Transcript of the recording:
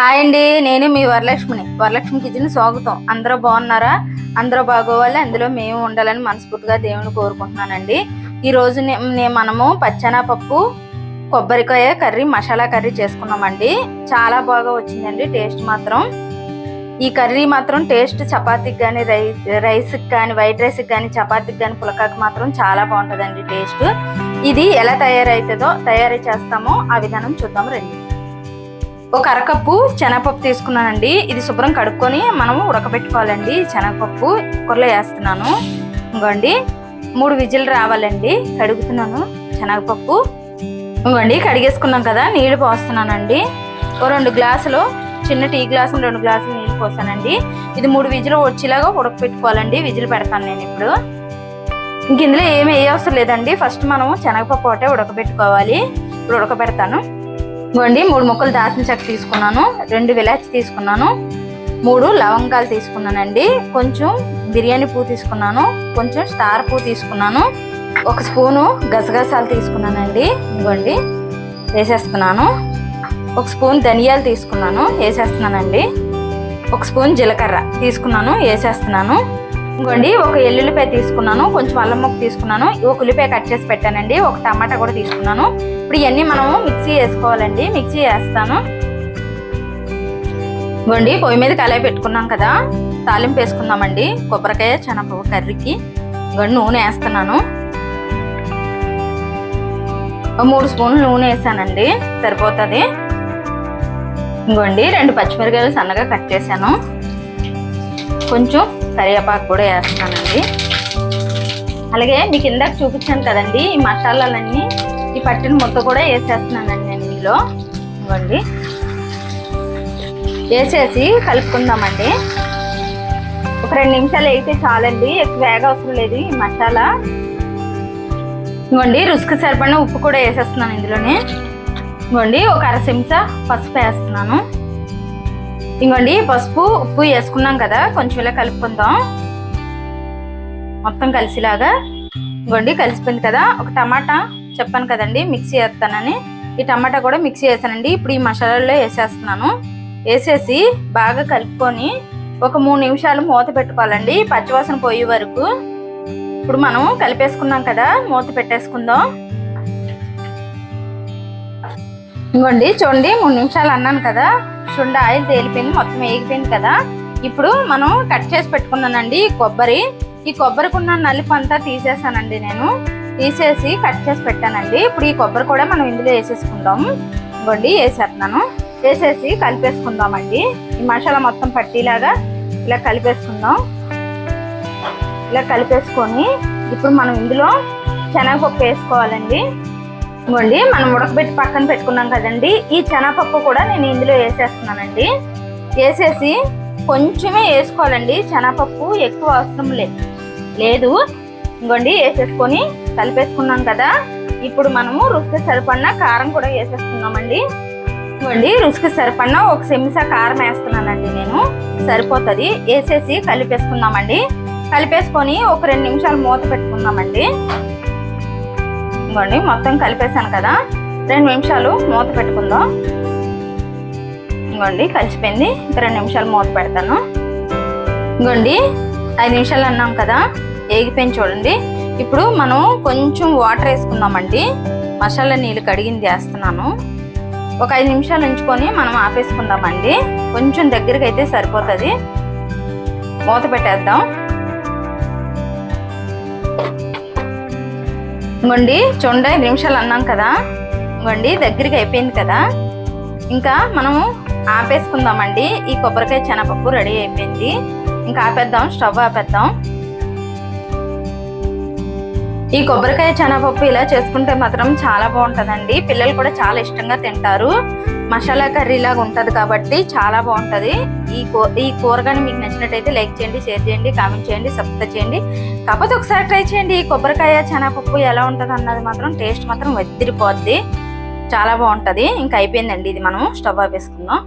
Hi అండి నేను మీ వరలక్ష్మిని. Varalakshmi kitchen స్వాగతం. అందరూ బాగున్నారా? అందరూ బాగోవాలి అందులో మేము ఉండాలని మనస్ఫూర్తిగా దేవుని కోరుకుంటున్నానండి. ఈరోజు నేను మనము పచ్చనపప్పు కొబ్బరికాయ కర్రీ మసాలా కర్రీ చేసుకున్నామండి. చాలా బాగా వచ్చిందండి టేస్ట్ మాత్రం. ఈ కర్రీ మాత్రం టేస్ట్ చపాతీకి కానీ రై రైస్కి కానీ వైట్ రైస్కి కానీ చపాతీకి కానీ పులకాకి మాత్రం చాలా బాగుంటుందండి టేస్ట్. ఇది ఎలా తయారవుతుందో తయారు చేస్తామో ఆ విధానం చూద్దాం రండి. ఒక అరకప్పు శనగపప్పు తీసుకున్నానండి. ఇది శుభ్రం కడుక్కొని మనం ఉడకబెట్టుకోవాలండి. శనగపప్పు కుక్కర్లో వేస్తున్నాను. ఇంకోండి మూడు విజిల్ రావాలండి. కడుగుతున్నాను శనగపప్పు. ఇంకోండి కడిగేసుకున్నాం కదా నీళ్ళు పోస్తున్నానండి. ఓ రెండు గ్లాసులు చిన్న టీ గ్లాసులు రెండు గ్లాసులు నీళ్ళు పోసానండి. ఇది మూడు విజిల్ వచ్చేలాగా ఉడకపెట్టుకోవాలండి విజిల్ పెడతాను నేను ఇప్పుడు. ఇంక ఇందులో ఏమి వేయవసరం అవసరం లేదండి. ఫస్ట్ మనం శనగపప్పు ఒకటే ఉడకబెట్టుకోవాలి. ఇప్పుడు ఉడకబెడతాను. ఇవ్వండి మూడు ముక్కలు దాల్చిన చెక్క తీసుకున్నాను రెండు విలాచి తీసుకున్నాను మూడు లవంగాలు తీసుకున్నానండి కొంచెం బిర్యానీ పువ్వు తీసుకున్నాను కొంచెం స్టార్ పువ్వు తీసుకున్నాను ఒక స్పూను గసగసాలు తీసుకున్నానండి ఇవ్వండి వేసేస్తున్నాను ఒక స్పూన్ ధనియాలు తీసుకున్నాను వేసేస్తున్నానండి ఒక స్పూన్ జీలకర్ర తీసుకున్నాను వేసేస్తున్నాను. ఇంకోండి ఒక ఎల్లుల్లిపాయ తీసుకున్నాను కొంచెం అల్లం ముక్క తీసుకున్నాను ఒక ఉల్లిపాయ కట్ చేసి పెట్టానండి ఒక టమాటా కూడా తీసుకున్నాను. ఇప్పుడు ఇవన్నీ మనము మిక్సీ వేసుకోవాలండి మిక్సీ వేస్తాను. ఇంకోండి పొయ్యి మీద కళాయి పెట్టుకున్నాం కదా తాలింపు వేసుకుందామండి కొబ్బరికాయ శనగపప్పు కర్రీకి. ఇంకోండి నూనె వేస్తున్నాను. మూడు స్పూన్లు నూనె వేసానండి సరిపోతుంది. ఇంకోండి రెండు పచ్చిమిరకాయలు సన్నగా కట్ చేశాను. కొంచెం కరివేపాకు కూడా వేస్తున్నానండి. అలాగే మీకు ఇందాక చూపించాను కదండి ఈ మసాలాలన్నీ ఈ పట్టిన ముద్ద కూడా వేసేస్తున్నానండి నేను ఇందులో. ఇవ్వండి. వేసేసి కలుపుకుందామండి. ఒక రెండు నిమిషాలు అయితే చాలండి ఎక్కువ వేగ అవసరం లేదు ఈ మసాలా. ఇవ్వండి రుసుకు సరిపడిన ఉప్పు కూడా వేసేస్తున్నాను ఇందులోనే. ఇవ్వండి ఒక అర చెంచా పసుపు వేస్తున్నాను. ఇంకోండి పసుపు ఉప్పు వేసుకున్నాం కదా కొంచెం ఇలా కలుపుకుందాం. మొత్తం కలిసిలాగా. ఇంకోండి కలిసిపోయింది కదా. ఒక టమాటా చెప్పాను కదండి మిక్సీ వేస్తానని ఈ టమాటా కూడా మిక్సీ వేసానండి ఇప్పుడు ఈ మసాలాలో వేసేస్తున్నాను. వేసేసి బాగా కలుపుకొని ఒక మూడు నిమిషాలు మూత పెట్టుకోవాలండి. పచ్చివాసన పోయే వరకు. ఇప్పుడు మనం కలిపేసుకున్నాం కదా మూత పెట్టేసుకుందాం. ఇంకోండి చూడండి మూడు నిమిషాలు అన్నాను కదా. చూడండి ఆయిల్ తేలిపోయింది. మొత్తం వేగిపోయింది కదా. ఇప్పుడు మనం కట్ చేసి పెట్టుకున్నానండి ఈ కొబ్బరి. ఈ కొబ్బరికి ఉన్న నలుపు అంతా తీసేసానండి నేను. తీసేసి కట్ చేసి పెట్టానండి. ఇప్పుడు ఈ కొబ్బరి కూడా మనం ఇందులో వేసేసుకుందాం. ఇంకోండి వేసేస్తున్నాను. వేసేసి కలిపేసుకుందామండి. ఈ మసాలా మొత్తం పట్టిలాగా ఇలా కలిపేసుకుందాం. ఇలా కలిపేసుకొని ఇప్పుడు మనం ఇందులో శనగపప్పు వేసుకోవాలండి. ఇవ్వండి మనం ఉడకబెట్టి పక్కన పెట్టుకున్నాం కదండి. ఈ శనగపప్పు కూడా నేను ఇందులో వేసేస్తున్నానండి. వేసేసి కొంచెమే వేసుకోవాలండి. శనగపప్పు ఎక్కువ అవసరం లేదు లేదు. ఇంకోండి వేసేసుకొని కలిపేసుకున్నాం కదా. ఇప్పుడు మనము రుచికి సరిపడిన కారం కూడా వేసేసుకున్నామండి ఇవ్వండి రుచికి సరిపడిన ఒక సెమిసా కారం వేస్తున్నానండి నేను. సరిపోతుంది. వేసేసి కలిపేసుకుందామండి. కలిపేసుకొని ఒక రెండు నిమిషాలు మూత పెట్టుకుందామండి. ఇవ్వండి. మొత్తం కలిపేసాను కదా. రెండు నిమిషాలు మూత పెట్టుకుందాం. ఇంకోండి కలిసిపోయింది. రెండు నిమిషాలు మూత పెడతాను. ఇంకోండి ఐదు నిమిషాలు అన్నాం కదా. ఏగిపోయింది చూడండి. ఇప్పుడు మనం కొంచెం వాటర్ వేసుకుందామండి. మసాలా నీళ్ళు కడిగింది వేస్తున్నాను. ఒక ఐదు నిమిషాలు ఉంచుకొని మనం ఆపేసుకుందామండి. కొంచెం దగ్గరికి అయితే సరిపోతుంది. మూత పెట్టేద్దాం. ఇంకోండి చూడండి ఐదు నిమిషాలు అన్నాం కదా. ఇంకోండి దగ్గరికి అయిపోయింది కదా. ఇంకా మనము ఆపేసుకుందామండి. ఈ కొబ్బరికాయ శనగపప్పు రెడీ అయిపోయింది. ఇంకా ఆపేద్దాం స్టవ్ ఆపేద్దాం. ఈ కొబ్బరికాయ శనగపప్పు ఇలా చేసుకుంటే మాత్రం చాలా బాగుంటుందండి. పిల్లలు కూడా చాలా ఇష్టంగా తింటారు. మసాలా కర్రీ లాగా ఉంటుంది కాబట్టి చాలా బాగుంటుంది. ఈ కూ ఈ కూర కానీ మీకు నచ్చినట్టయితే లైక్ చేయండి షేర్ చేయండి కామెంట్ చేయండి సబ్స్క్రైబ్ చేయండి. కాకపోతే ఒకసారి ట్రై చేయండి. ఈ కొబ్బరికాయ శనగపప్పు ఎలా ఉంటుంది అన్నది మాత్రం టేస్ట్ మాత్రం వదిలిపోద్ది చాలా బాగుంటుంది. ఇంకా అయిపోయిందండి ఇది మనం స్టవ్ ఆపేసుకుందాం